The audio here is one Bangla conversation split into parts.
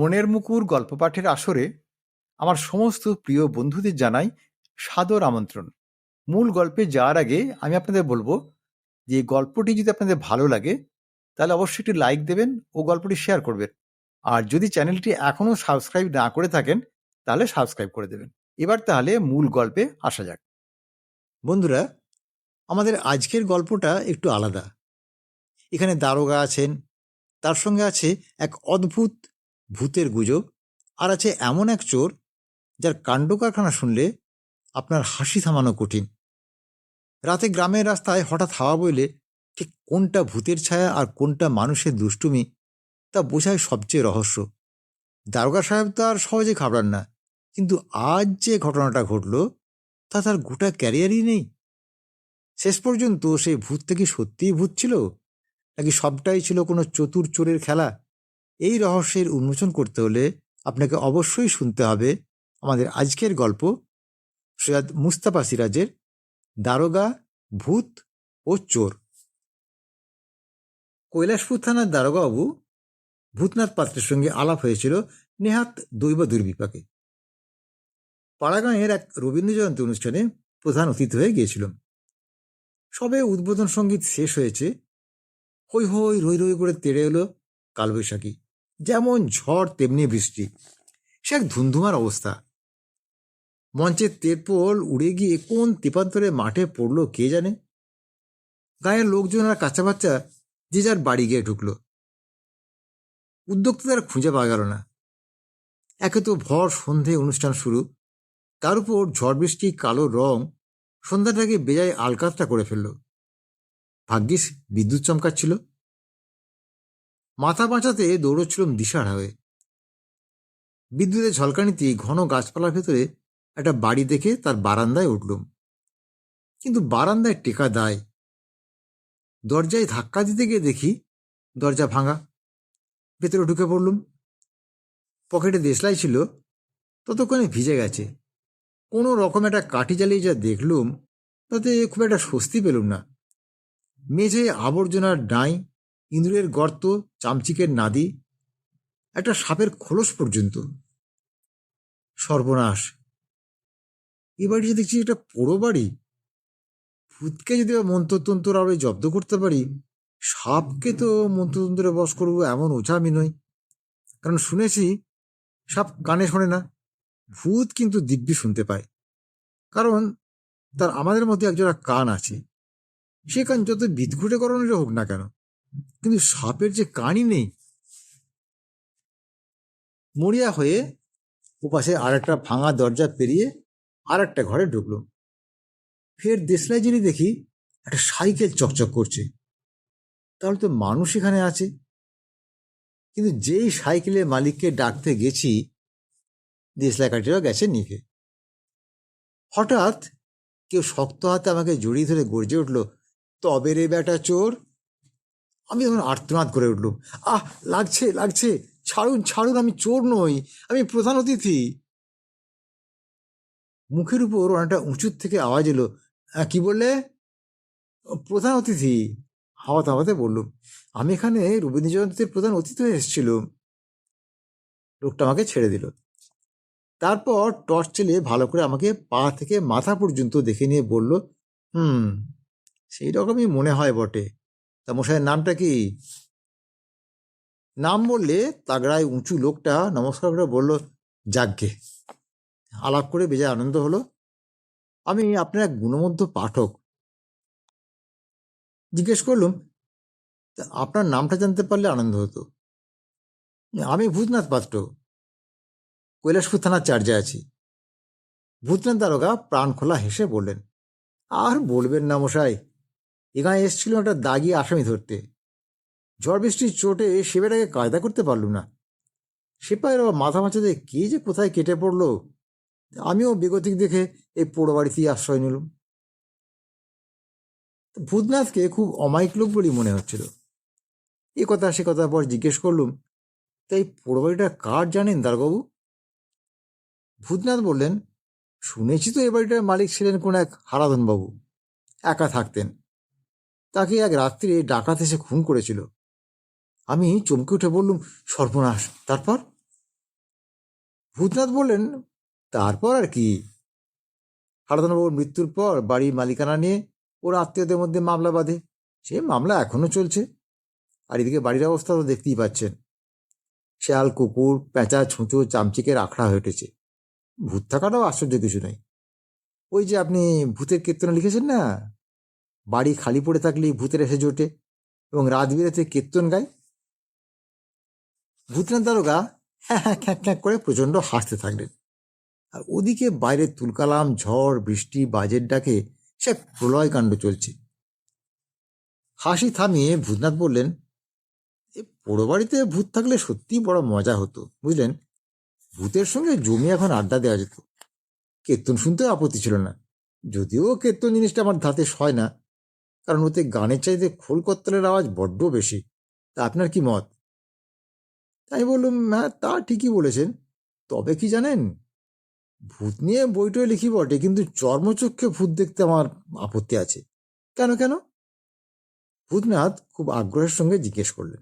মনের মুকুর গল্প পাঠের আসরে আমার সমস্ত প্রিয় বন্ধুদের জানাই সাদর আমন্ত্রণ। মূল গল্পে যাওয়ার আগে আমি আপনাদের বলব যে গল্পটি যদি আপনাদের ভালো লাগে, তাহলে অবশ্যই একটি লাইক দেবেন ও গল্পটি শেয়ার করবেন। আর যদি চ্যানেলটি এখনও সাবস্ক্রাইব না করে থাকেন, তাহলে সাবস্ক্রাইব করে দেবেন। এবার তাহলে মূল গল্পে আসা যাক। বন্ধুরা, আমাদের আজকের গল্পটা একটু আলাদা। এখানে দারোগা আছেন, তার সঙ্গে আছে এক অদ্ভুত ভূতের গুজব, আর আছে এমন এক চোর যার কাণ্ড কারখানা শুনলে আপনার হাসি থামানো কঠিন। রাতে গ্রামের রাস্তায় হঠাৎ হাওয়া বইলে ঠিক কোনটা ভূতের ছায়া আর কোনটা মানুষের দুষ্টুমি তা বোঝায় সবচেয়ে রহস্য। দারোগা সাহেব তো আর সহজে ঘাবড়ান না, কিন্তু আজ যে ঘটনাটা ঘটল তা তার গোটা ক্যারিয়ারই নেই। শেষ পর্যন্ত সেই ভূতটা কি সত্যিই ভূত ছিল, নাকি সবটাই ছিল কোনো চতুর চোরের খেলা? এই রহস্যের উন্মোচন করতে হলে আপনাকে অবশ্যই শুনতে হবে আমাদের আজকের গল্প সৈয়দ মুস্তাফা সিরাজের দারোগা, ভূত ও চোর। কৈলাসপুর থানার দারোগাবাবু ভূতনাথ পাত্রের সঙ্গে আলাপ হয়েছিল নেহাত দৈব দুর্বিপাকে। পাড়াগাঁয়ের এক রবীন্দ্র জয়ন্তী অনুষ্ঠানে প্রধান অতিথি হয়ে গিয়েছিলাম। সবে উদ্বোধন সংগীত শেষ হয়েছে। হৈ হই রই রই করে তেড়ে এলো কালবৈশাখী। যেমন ঝড় তেমনি বৃষ্টি। সে এক ধুমধুমার অবস্থা। মঞ্চের তেরপোল উড়ে গিয়ে কোন তেপান্তরে মাঠে পড়ল কে জানে? গায়ের লোকজন আর কাঁচা বাচ্চা যে যার বাড়ি গিয়ে ঢুকলো। উদ্যোক্তাদের খুঁজে পাওয়া গেল না। একে তো ভর সন্ধে অনুষ্ঠান শুরু। তার উপর ঝড় বৃষ্টি, কালো রং, সন্ধ্যাটাকে বেজায় আলকাতটা করে ফেলল। ভাগ্যিস বিদ্যুৎ চমকাচ্ছিল। মাথা বাঁচাতে দৌড়চ্ছিলাম দিশার হয়ে বিদ্যুতের ঝলকানিতে ঘন গাছপালার ভেতরে একটা বাড়ি দেখে তার বারান্দায় উঠলুম। কিন্তু বারান্দায় টেকা দায়। দরজায় ধাক্কা দিতে গিয়ে দেখি দরজা ভাঙা। ভেতরে ঢুকে পড়লুম। পকেটে দেশলাই ছিল। ততক্ষণে ভিজে গেছে। কোনো রকম একটা কাঠি জ্বালিয়ে যা দেখলুম, তাতে খুব একটা স্বস্তি পেলুম না। মেঝে আবর্জনার ডাঁই ইঁদুরের গর্ত, চামচিকের নাদি, একটা সাপের খোলস পর্যন্ত। সর্বনাশ। এ বাড়িতে দেখছি একটা পোড়ো বাড়ি। ভূতকে যদি মন্ত্রতন্ত্র আরও জব্দ করতে পারি, সাপকে তো মন্ত্রতন্ত্রে বস করব এমন ওঝা আমি নই। কারণ শুনেছি, সাপ কানে শোনে না। ভূত কিন্তু দিব্যি শুনতে পায়। কারণ তার আমাদের মধ্যে একজোড়া কান আছে। সে কান যত বিদঘুটে করণের হোক না কেন কিন্তু সাপের যে কানই নেই, মরিয়া হয়ে ওপাশে আর একটা ভাঙা দরজা পেরিয়ে আর একটা ঘরে ঢুকলো। ফের দেশলাই যিনি দেখি একটা সাইকেল চকচক করছে। তাহলে তো মানুষ এখানে আছে। কিন্তু যেই সাইকেলের মালিককে ডাকতে গেছি, দেশলাই কাটিরা গেছে নিভে হঠাৎ কেউ শক্ত হাতে আমাকে জড়িয়ে ধরে গর্জে উঠল, তবে রে বেটা চোর আমি তখন আর্তনাদ করে উঠলুম আহ লাগছে লাগছে। ছাড়ুন ছাড়ুন আমি চোর নই আমি প্রধান অতিথি। মুখের উপর অনেকটা উঁচুর থেকে আওয়াজ এলো। "আহ, কি বললে? প্রধান অতিথি। হাওয়া তাওয়াতে বললুম আমি এখানে রবীন্দ্র জয়ন্তীর প্রধান অতিথি হয়ে এসেছিলুম। লোকটা আমাকে ছেড়ে দিল। তারপর টর্চ চেলে ভালো করে আমাকে পা থেকে মাথা পর্যন্ত দেখে নিয়ে বলল হুম সেই রকমই মনে হয় বটে। তা মশাইয়ের নামটা কি? নাম বললে তাগড়ায় উঁচু লোকটা নমস্কার করে বলল, যাগ্গে। আলাপ করে বেজায় আনন্দ হলো। আমি আপনার এক গুণমধ্য পাঠক। জিজ্ঞেস করলুম, "তা আপনার নামটা জানতে পারলে আনন্দ হতো? আমি ভূতনাথ পাত্র। কৈলাসপুর থানার চার্জে আছি। ভূতনাথ দারোগা প্রাণ খোলা হেসে বললেন, আর বলবেন না মশাই এখানে এসেছিল একটা দাগি আসামি ধরতে। ঝড় বৃষ্টির চোটে সেবেটাকে কায়দা করতে পারলুম না। সেপাইয়ের আবার মাথা মাথাতে কে যে কোথায় কেটে পড়ল, আমিও বেগতিক দেখে এই পোড়ো বাড়িতেই আশ্রয় নিলাম। ভূতনাথকে খুব অমায়িক লোক বলেই মনে হচ্ছিল। এ কথা সে কথা পর জিজ্ঞেস করলুম তাই পোড়ো বাড়িটা কার জানেন দারবাবু ভূতনাথ বললেন, শুনেছি তো এ বাড়িটার মালিক ছিলেন কোন এক হারাধন বাবু একা থাকতেন। তাকে এক রাত্রে ডাকাত এসে খুন করেছিল। আমি চমকে উঠে বললুম, সর্বনাশ, তারপর? ভূতনাথ বললেন, তারপর আর কি? হারাধনবাবুর মৃত্যুর পর বাড়ির মালিকানা নিয়ে ওর আত্মীয়দের মধ্যে মামলা বাঁধে। সে মামলা এখনও চলছে। আর এদিকে বাড়ির অবস্থা তো দেখতেই পাচ্ছেন। শেয়াল, কুকুর, পেঁচা, ছুঁচো, চামচিকের আখড়া হয়ে উঠেছে। ভূত থাকাটাও আশ্চর্য কিছু নাই ওই যে আপনি ভূতের কীর্তনে লিখেছেন না? বাড়ি খালি পড়ে থাকলেই ভূতের এসে জোটে। এবং রাত বিরেতে কীর্তন গায়। ভূতনাথ দারোগা হ্যাঁ হ্যাঁ খ্যাঁক খ্যাঁক করে প্রচণ্ড হাসতে থাকলেন। আর ওদিকে বাইরে তুলকালাম, ঝড়, বৃষ্টি, বাজের ডাকে সে প্রলয় কাণ্ড চলছে। হাসি থামিয়ে ভূতনাথ বললেন, এ পোড়ো বাড়িতে ভূত থাকলে সত্যিই বড় মজা হতো, বুঝলেন? ভূতের সঙ্গে জমি এখন আড্ডা দেওয়া যেত। কীর্তন শুনতেও আপত্তি ছিল না। যদিও কীর্তন জিনিসটা আমার ধাতে সয় না। কারণ ওতে গানের চাইতে খোল কত্তলের আওয়াজ বড্ড বেশি। তা আপনার কি মত? তাই বললাম হ্যাঁ তা ঠিকই বলেছেন। তবে কি জানেন? ভূত নিয়ে বইটই লিখি বটে, কিন্তু চর্মচক্ষে ভূত দেখতে আমার আপত্তি আছে। কেন কেন? ভূতনাথ খুব আগ্রহের সঙ্গে জিজ্ঞেস করলেন,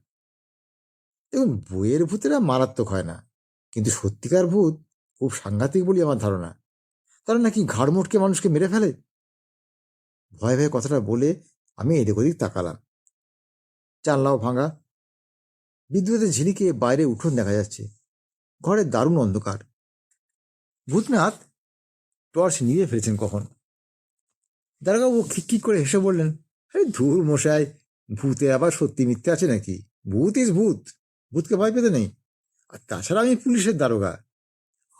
দেখুন, বইয়ের ভূতেরা মারাত্মক হয় না, কিন্তু সত্যিকার ভূত খুব সাংঘাতিক বলি আমার ধারণা। তারা নাকি ঘাড় মোটকে মানুষকে মেরে ফেলে? ভয়ে ভয়ে কথাটা বলে আমি এদিক ওদিক তাকালাম। জানলাও ভাঙা। বিদ্যুতের ঝিলিকে বাইরে উঠোন দেখা যাচ্ছে। ঘরে দারুণ অন্ধকার। ভূতনাথ টর্চ নিয়ে ফেলেছেন কখন? দারোগাবু খিক করে হেসে বললেন, আরে ধুর মশাই, ভূতে আবার সত্যি মিথ্যে আছে নাকি? ভূত ইজ ভূত, ভূতকে ভয় পেতে নেই। আর তাছাড়া আমি পুলিশের দারোগা।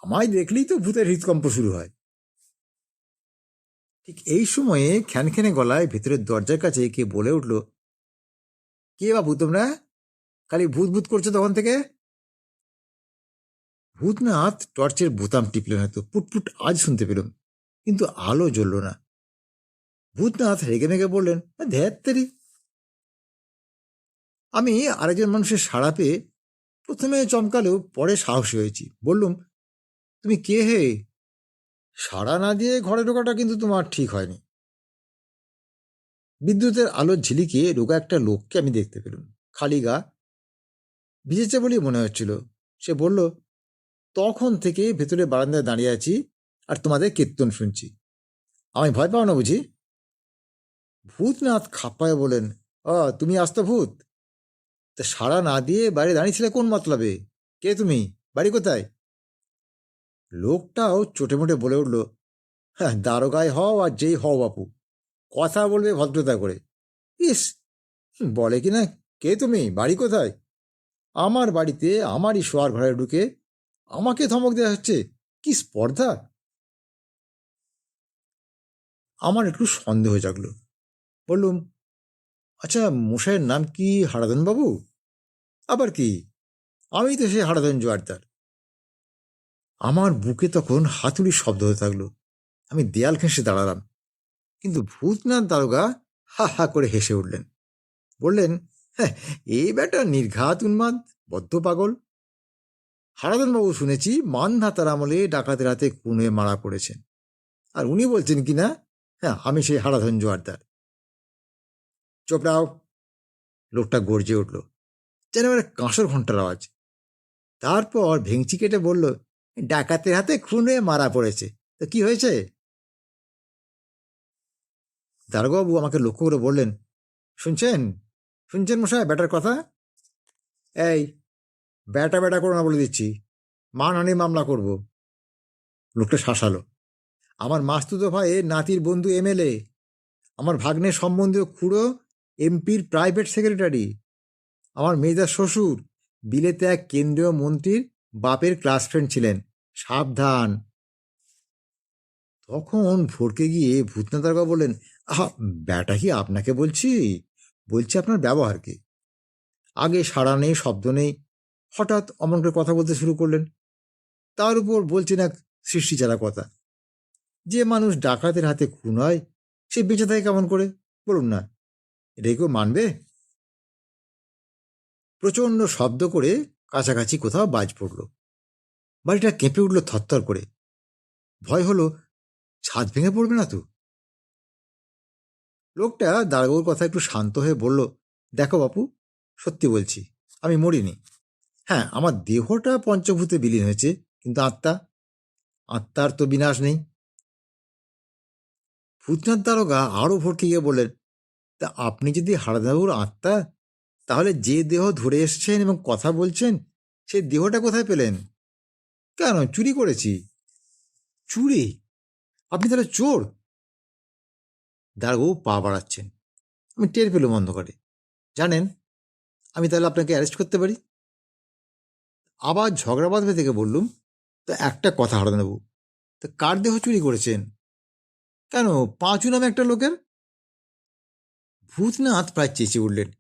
আমায় দেখলেই তো ভূতের হৃদকম্প শুরু হয়। ঠিক এই সময়ে খ্যানখ্যানে গলায় ভেতরের দরজার কাছে কে বলে উঠল, কে বাবু তোমরা? খালি ভূত ভূত করছ তখন থেকে? ভূতনাথ টর্চের বোতাম টিপলেন হয়তো পুটপুট আজ শুনতে পেলাম, কিন্তু আলো জ্বলল না। ভূতনাথ রেগে মেগে বললেন ধ্যাত্তেরি আমি আরেকজন মানুষের সাড়া পেয়ে প্রথমে চমকালেও পরে সাহসী হয়েছি। বললুম, তুমি কে হে? সাড়া না দিয়ে ঘরে ঢোকাটা কিন্তু তোমার ঠিক হয়নি। বিদ্যুতের আলোর ঝিলিকে রোগা একটা লোককে আমি দেখতে পেলাম। খালি গা ভিজেছে বলেই মনে হচ্ছিল। সে বলল, তখন থেকে ভেতরে বারান্দায় দাঁড়িয়ে আছি আর তোমাদের কীর্তন শুনছি। আমি ভয় পাও না বুঝি? ভূতনাথ খাপ্পায় বলেন অ তুমি আসতো ভূত? তা সাড়া না দিয়ে বাইরে দাঁড়িয়েছিলে কোন মতলবে? কে তুমি? বাড়ি কোথায়? লোকটাও চোটে মোটে বলে উঠল হ্যাঁ দারোগায় হও আর যেই হও বাপু, কথা বলবে ভদ্রতা করে। ইস, বলে কি না, কে তুমি, বাড়ি কোথায়? আমার বাড়িতে আমারই শোয়ার ঘরে ঢুকে আমাকে ধমক দেওয়া হচ্ছে, কি স্পর্ধা? আমার একটু সন্দেহ জাগলো, বললুম আচ্ছা মশাইয়ের নাম কি হারাধন বাবু আবার কি আমি তো সে হারাধন জোয়ারদার। আমার বুকে তখন হাতুড়ির শব্দ হতে থাকল। আমি দেয়াল ঘেঁষে দাঁড়ালাম। কিন্তু ভূতনাথ দারোগা হা হা করে হেসে উঠলেন। বললেন হ্যাঁ এই ব্যাটা নির্ঘাত উন্মাদ, বদ্ধ পাগল। হারাধনবাবু শুনেছি মানধাতার আমলে ডাকাতের হাতে কুনে মারা পড়েছেন। আর উনি বলছেন কি না হ্যাঁ আমি সেই হারাধন জোয়ারদার চোপড়াও লোকটা গর্জে উঠল। যেন এবারে কাঁসর ঘণ্টার আওয়াজ। তারপর ভেংচি কেটে বলল ডাকাতের হাতে খুন হয়ে মারা পড়েছে। তো কি হয়েছে? দারোগাবু আমাকে লক্ষ্য করে বললেন, শুনছেন? শুনছেন মশাই ব্যাটার কথা? এই, ব্যাটা ব্যাটা করো না বলে দিচ্ছি। মানহানি মামলা করব। লোকটা শাসালো, আমার মাস্তুতো ভাই নাতির বন্ধু এমএলএ, আমার ভাগ্নের সম্বন্ধীয় খুড়ো, এমপির প্রাইভেট সেক্রেটারি, আমার মেয়েদার শ্বশুর, বিলেতে এক কেন্দ্রীয় মন্ত্রীর বাপের ক্লাস ফ্রেন্ড ছিলেন। সাবধান। তখন ভরকে গিয়ে ভূতনাথ বললেন, আহা, ব্যাটা কি আপনাকে বলছি? বলছি আপনার ব্যবহারকে। আগে সাড়া নেই, শব্দ নেই, হঠাৎ অমন করে কথা বলতে শুরু করলেন। তার উপর বলছেন এক সৃষ্টি ছাড়া কথা। যে মানুষ ডাকাতের হাতে খুন হয়, সে বেঁচে থাকে কেমন করে? বলুন না। এটাই কেউ মানবে? প্রচণ্ড শব্দ করে কাছাকাছি কোথাও বাজ পড়ল। বাড়িটা কেঁপে উঠল থরথর করে। ভয় হলো, ছাদ ভেঙে পড়বে না তো? লোকটা দারোগার কথা একটু শান্ত হয়ে বলল, দেখো বাপু, সত্যি বলছি, আমি মরিনি। হ্যাঁ আমার দেহটা পঞ্চভূতে বিলীন হয়েছে, কিন্তু আত্মা, আত্মার তো বিনাশ নেই। ভূতনাথ দারোগা আরও ভরকে গিয়ে বললেন, তা আপনি যদি হারাদাবুর আত্মা, তাহলে যে দেহ ধরে এসছেন এবং কথা বলছেন সেই দেহটা কোথায় পেলেন? কেন? চুরি করেছি। চুরি? আপনি তাহলে চোর? দারোগাবু পা বাড়াচ্ছেন। আমি টের পেলুম অন্ধকারে। জানেন, আমি তাহলে আপনাকে অ্যারেস্ট করতে পারি? আবার ঝগড়া বাঁধবে থেকে বললুম, তো একটা কথা হারাদাবু তা কার দেহ চুরি করেছেন? কেন? পাঁচু নামে একটা লোকের? ভূতনাথ প্রায় চেঁচে উঠলেন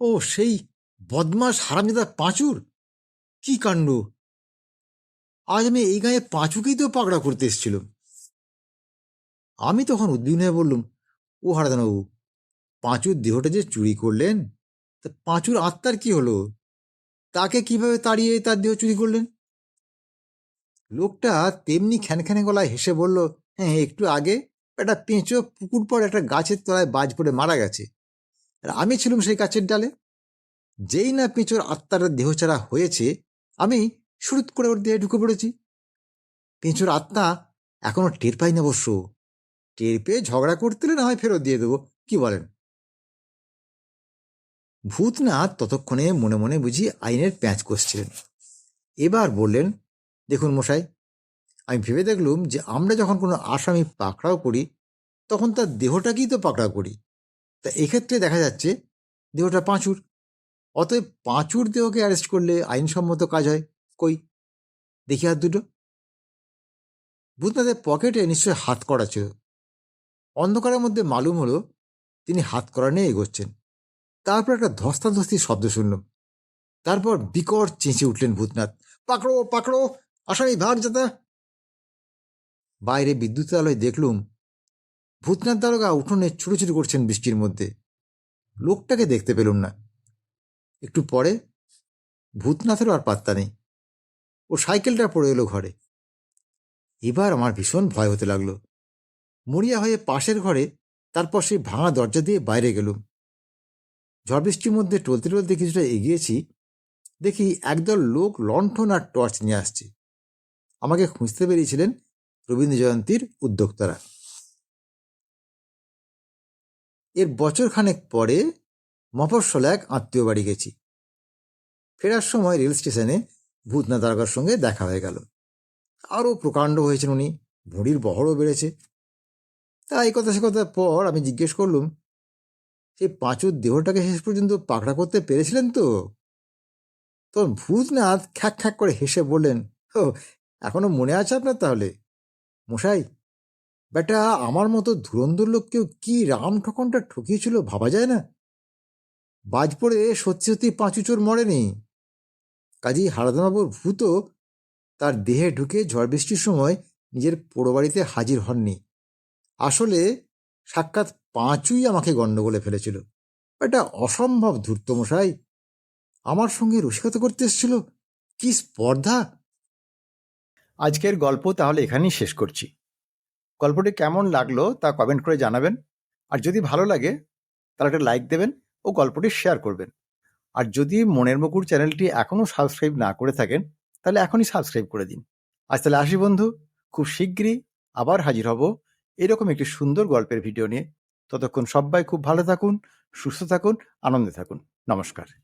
ও, সেই বদমাস হারামজাদা পাঁচুর? কি কাণ্ড? আজ আমি এই গায়ে পাঁচুকেই তো পাকড়া করতে এসেছিল আমি তখন উদ্বিগ্ন হয়ে বললুম, ও হারাদানবাবু, পাঁচুর দেহটা যে চুরি করলেন, তা পাঁচুর আত্মার কি হলো? তাকে কীভাবে তাড়িয়ে তার দেহ চুরি করলেন? লোকটা তেমনি খ্যানখ্যানে গলায় হেসে বলল হ্যাঁ একটু আগে একটা পেঁচো পুকুর পর একটা গাছের তলায় বাজ পড়ে মারা গেছে। আর আমি ছিলাম সেই গাছের ডালে। যেই না পেঁচোর আত্মার দেহচারা হয়েছে, আমি শুরুত করে ওর দেহে ঢুকে পড়েছি। পেঁচোর আত্মা এখনও টের পাই না অবশ্য। টের পেয়ে ঝগড়া করতে না হয় ফেরত দিয়ে দেবো, কি বলেন? ভূতনাথ ততক্ষণে মনে মনে বুঝি আইনের প্যাঁচ কষছিলেন। এবার বললেন, দেখুন মশাই, আমি ভেবে দেখলুম যে আমরা যখন কোনো আসামি পাকড়াও করি, তখন তার দেহটাকেই তো পাকড়াও করি। তা এক্ষেত্রে দেখা যাচ্ছে, দেহটা পাঁচুর। অতএব পাঁচুর দেহকে অ্যারেস্ট করলে আইনসম্মত কাজ হয়। কই? দেখি হাত দুটো। ভূতনাথের পকেটে নিশ্চয় হাত করা ছিল। অন্ধকারের মধ্যে মালুম হলো, তিনি হাত করা নিয়ে এগোচ্ছেন। তারপর একটা ধস্তাধস্তি শব্দ শুনলাম তারপর বিকট চেঁচে উঠলেন ভূতনাথ। পাকড়ো পাকড়ো, আসামি ভাগ যাতা বাইরে বিদ্যুৎ আলোয় দেখলুম, ভূতনাথ দারোগা উঠোনে ছুটোছুটি করছেন বৃষ্টির মধ্যে। লোকটাকে দেখতে পেলুম না। একটু পরে ভূতনাথেরও আর পাত্তা নেই। ও সাইকেলটা পড়ে এলো ঘরে। এবার আমার ভীষণ ভয় হতে লাগল। মরিয়া হয়ে পাশের ঘরে তারপর সেই ভাঙা দরজা দিয়ে বাইরে গেলুম। ঝড় বৃষ্টির মধ্যে টলতে টলতে কিছুটা এগিয়েছি, দেখি একদল লোক লণ্ঠন আর টর্চ নিয়ে আসছে। আমাকে খুঁজতে পেরিয়েছিলেন রবীন্দ্র জয়ন্তীর উদ্যোক্তারা। এর বছর খানেক পরে মফস্বল এক আত্মীয় বাড়ি গেছি। ফেরার সময় রেল স্টেশনে ভূতনাথ দারোগার সঙ্গে দেখা হয়ে গেল। আরও প্রকাণ্ড হয়েছেন উনি, ভুঁড়ির বহরও বেড়েছে। তা এই কথা সে কথার পর আমি জিজ্ঞেস করলুম সেই পাঁচুর দেহটাকে শেষ পর্যন্ত পাকড়া করতে পেরেছিলেন তো? তখন ভূতনাথ খ্যাক খ্যাক করে হেসে বললেন, ও, এখনও মনে আছে আপনার তাহলে? মশাই বেটা আমার মতো ধুরন্ধর লোককেও কি রাম ঠকনটা ঠকিয়েছিল ভাবা যায় না? বাজ পড়ে সত্যি সত্যি পাঁচু চোর মরেনি। কাজী হারাদানবাবুর ভূত তার দেহে ঢুকে ঝড় বৃষ্টির সময় নিজের পোড়ো বাড়িতে হাজির হননি। আসলে সাক্ষাৎ পাঁচুই আমাকে গণ্ডগোলে ফেলেছিল। এটা অসম্ভব ধূর্ত মশাই আমার সঙ্গে রসিকতা করতে এসেছিল। কি স্পর্ধা! আজকের গল্প তাহলে এখানেই শেষ করছি। গল্পটি কেমন লাগল তা কমেন্ট করে জানাবেন। আর যদি ভালো লাগে, তাহলে একটা লাইক দেবেন ও গল্পটি শেয়ার করবেন। আর যদি মনের মুকুর চ্যানেলটি এখনও সাবস্ক্রাইব না করে থাকেন, তাহলে এখনই সাবস্ক্রাইব করে দিন। আজ তাহলে আসি বন্ধু, খুব শীঘ্রই আবার হাজির হব এরকম একটি সুন্দর গল্পের ভিডিও নিয়ে। ততক্ষণ সবাই খুব ভালো থাকুন, সুস্থ থাকুন, আনন্দে থাকুন। নমস্কার।